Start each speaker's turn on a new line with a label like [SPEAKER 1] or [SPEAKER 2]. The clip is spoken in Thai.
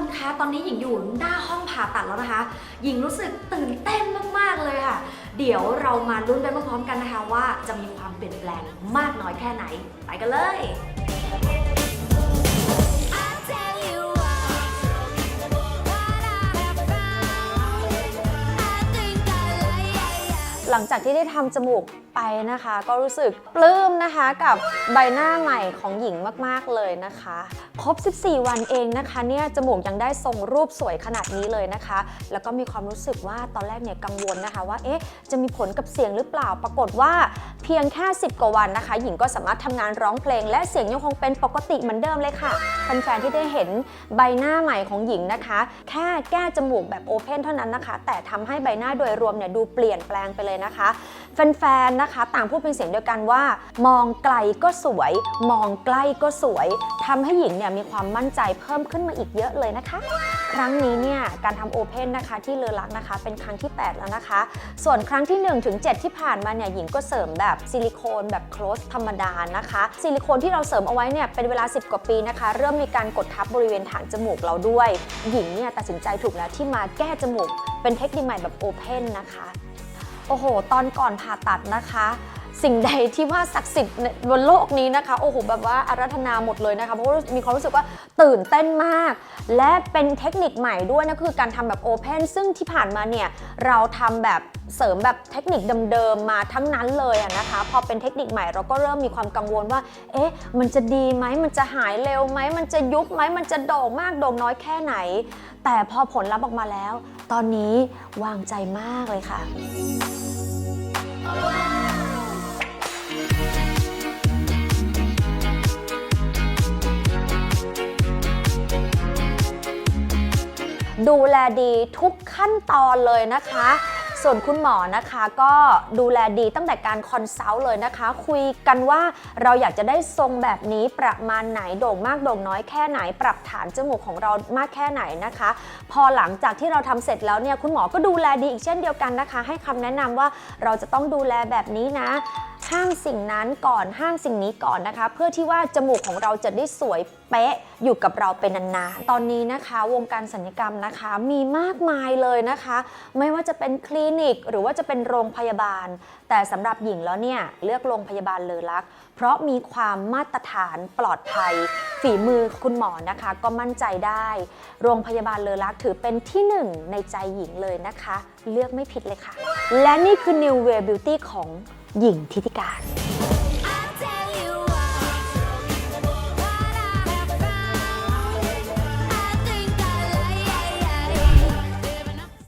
[SPEAKER 1] คนคะ ตอนนี้หญิงอยู่หน้าห้องผ่าตัดแล้วนะคะ หญิงรู้สึกตื่นเต้นมาก ๆ เลยค่ะ เดี๋ยวเรามาลุ้นไปพร้อมๆกันนะคะว่าจะมีความเปลี่ยนแปลงมากน้อยแค่ไหน ไปกันเลย
[SPEAKER 2] หลังจากที่ได้ทำจมูกไปนะคะ ก็รู้สึกปลื้มนะคะกับใบหน้าใหม่ของหญิงมากๆเลยนะคะ ครบ 14 วันเองนะคะ เนี่ยจมูกยังได้ทรงรูปสวยขนาดนี้เลยนะคะ แล้วก็มีความรู้สึกว่าตอนแรกเนี่ยกังวลนะคะ ว่าเอ๊ะจะมีผลกับเสียงหรือเปล่าปรากฏว่าเพียงแค่ 10 กว่าวันนะคะ หญิงก็สามารถทำงานร้องเพลง และเสียงยังคงเป็นปกติเหมือนเดิมเลยค่ะแฟนๆที่ได้เห็นใบหน้าใหม่ของหญิงนะคะ แค่แก้จมูกแบบโอเพนเท่านั้นนะคะ แต่ทำให้ใบหน้าโดยรวมเนี่ยดูเปลี่ยนแปลงไปเลยนะคะ แฟนๆ นะคะต่างพูดเป็นเสียงเดียวกันว่า มองไกลก็สวย มองใกล้ก็สวยทำให้หญิงเนี่ยมีความมั่นใจเพิ่มขึ้นมาอีกเยอะเลยนะคะ ครั้งนี้เนี่ยการทำโอเพนนะคะที่เลอลักนะคะเป็นครั้งที่ 8 แล้วนะคะ ส่วนครั้งที่1ถึง7ที่ผ่านมาเนี่ยหญิงก็เสริมแบบซิลิโคนแบบโคลสธรรมดานะคะซิลิโคนที่เราเสริมเอาไว้เนี่ยเป็นเวลา 10 กว่าปีนะคะ เริ่มมีการกดทับบริเวณฐานจมูกเราด้วย หญิงเนี่ยตัดสินใจถูกแล้วที่มาแก้จมูกเป็นเทคนิคใหม่แบบโอเพนนะคะ โอ้โห ตอนก่อนผ่าตัดนะคะ สิ่งใดที่ว่าศักดิ์สิทธิ์บนโลกนี้นะคะ โอ้โห แบบว่าอารัธนาหมดเลยนะคะ เพราะว่ามีความรู้สึกว่าตื่นเต้นมาก และเป็นเทคนิคใหม่ด้วยนะคือการทำแบบโอเพนซึ่งที่ผ่านมาเนี่ย เราทำแบบ เสริมแบบเทคนิคเดิมๆมาทั้งนั้นเลยอะนะคะ พอเป็นเทคนิคใหม่เราก็เริ่มมีความกังวลว่า เอ๊ะ มันจะดีไหมมันจะหายเร็วไหมมันจะยุบไหมมันจะโด่งมากโด่งน้อยแค่ไหน แต่พอผลลัพธ์ออกมาแล้ว ตอนนี้วางใจมากเลยค่ะ ดูแลดีทุกขั้นตอนเลยนะคะ ส่วนคุณหมอนะคะก็ดูแลดีตั้งแต่การคอนซัลท์เลยนะคะ คุยกันว่าเราอยากจะได้ทรงแบบนี้ประมาณไหนโด่งมากโด่งน้อยแค่ไหน ปรับฐานจมูกของเรามากแค่ไหนนะคะ พอหลังจากที่เราทำเสร็จแล้วเนี่ยคุณหมอก็ดูแลดีอีกเช่นเดียวกันนะคะ ให้คำแนะนำว่าเราจะต้องดูแลแบบนี้นะ ห้างสิ่งนั้นก่อนห้างสิ่งนี้ก่อนนะคะ เพื่อที่ว่าจมูกของเราจะได้สวยเป๊ะอยู่กับเราเป็นนานๆ ตอนนี้นะคะ วงการศัลยกรรมนะคะมีมากมายเลยนะคะ ไม่ว่าจะเป็นคลินิก หรือว่าจะเป็นโรงพยาบาล แต่สำหรับหญิงแล้วเนี่ยเลือกโรงพยาบาลเลอลักษ์เพราะมีความมาตรฐานปลอดภัย ฝีมือคุณหมอนะคะ ก็มั่นใจได้ โรงพยาบาลเลอลักษ์ถือเป็นที่หนึ่งในใจหญิงเลยนะคะ เลือกไม่ผิดเลยค่ะ และนี่คือ New Way Beauty ของ หญิงทิติการ